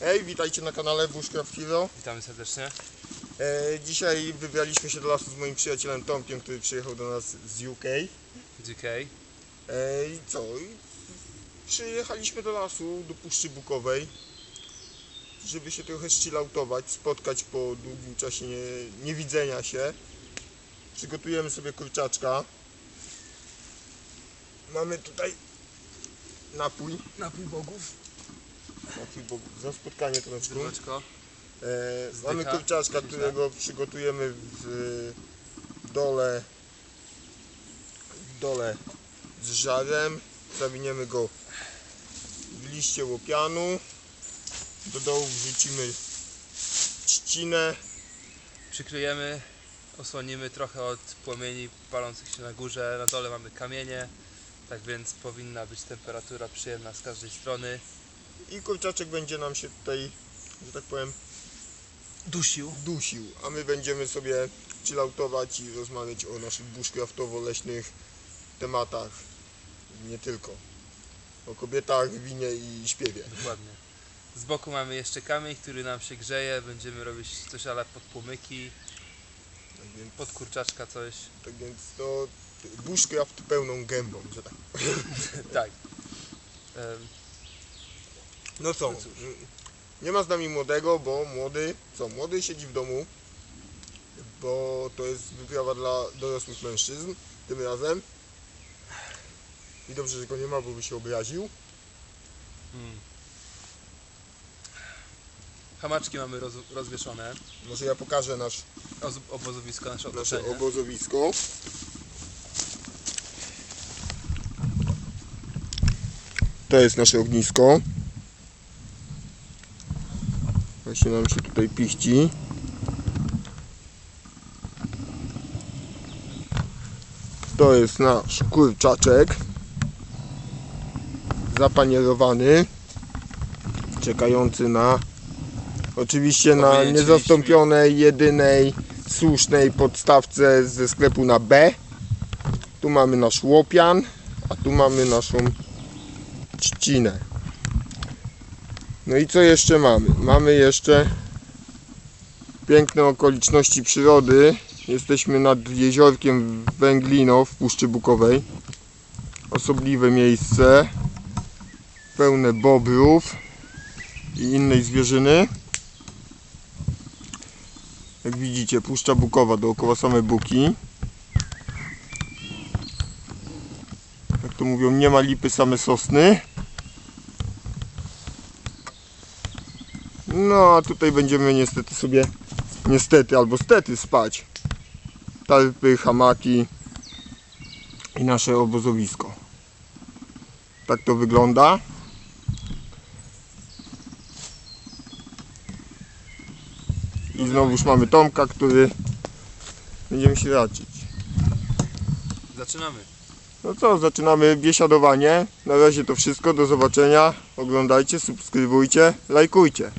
Hej, witajcie na kanale Bushcraft Hero. Witamy serdecznie. E, dzisiaj wybraliśmy się do lasu z moim przyjacielem Tomkiem, który przyjechał do nas z UK. E, GK. I co? I przyjechaliśmy do lasu, do Puszczy Bukowej, żeby się trochę chilloutować, spotkać po długim czasie nie, niewidzenia się. Przygotujemy sobie kurczaczka. Mamy tutaj napój. Napój bogów. Za spotkanie troszkę. Zdróweczko. E, Zdycha. mamy kurczaczka, którego przygotujemy w dole w dole z żarem. Zawiniemy go w liście łopianu. Do dołu wrzucimy trzcinę. Przykryjemy, osłonimy trochę od płomieni palących się na górze. Na dole mamy kamienie. Tak więc powinna być temperatura przyjemna z każdej strony. I kurczaczek będzie nam się tutaj, że tak powiem, Dusił. dusił. A my będziemy sobie chilloutować i rozmawiać o naszych bushcraftowo-leśnych tematach. Nie tylko. O kobietach, winie i śpiewie. Dokładnie. Z boku mamy jeszcze kamień, który nam się grzeje. Będziemy robić coś ale pod płomyki, Tak więc, pod kurczaczka coś. tak więc to bushcraft pełną gębą, że tak. tak. Em, No co? No. Nie ma z nami młodego, bo młody, co? Młody siedzi w domu, bo to jest wyprawa dla dorosłych mężczyzn tym razem. I dobrze, że go nie ma, bo by się obraził. mm. Hamaczki mamy roz, rozwieszone. Może ja pokażę nasz, Oz- Obozowisko nasze nasze otoczenie. obozowisko. To jest nasze ognisko. Właśnie nam się tutaj piści. To jest nasz kurczaczek. Zapanierowany. Czekający na oczywiście na niezastąpionej, jedynej słusznej podstawce ze sklepu na B. Tu mamy nasz łopian, a tu mamy naszą trzcinę. No i co jeszcze mamy? Mamy jeszcze piękne okoliczności przyrody. Jesteśmy nad jeziorkiem Węglino w Puszczy Bukowej. Osobliwe miejsce. Pełne bobrów i innej zwierzyny. Jak widzicie, Puszcza Bukowa dookoła same buki. Jak to mówią, nie ma lipy, same sosny. No, a tutaj będziemy niestety sobie, niestety albo stety spać. Tarpy, hamaki i nasze obozowisko. Tak to wygląda. I znowuż mamy Tomka, który będziemy się raczyć. Zaczynamy. No co, zaczynamy biesiadowanie. Na razie to wszystko, do zobaczenia. Oglądajcie, subskrybujcie, lajkujcie.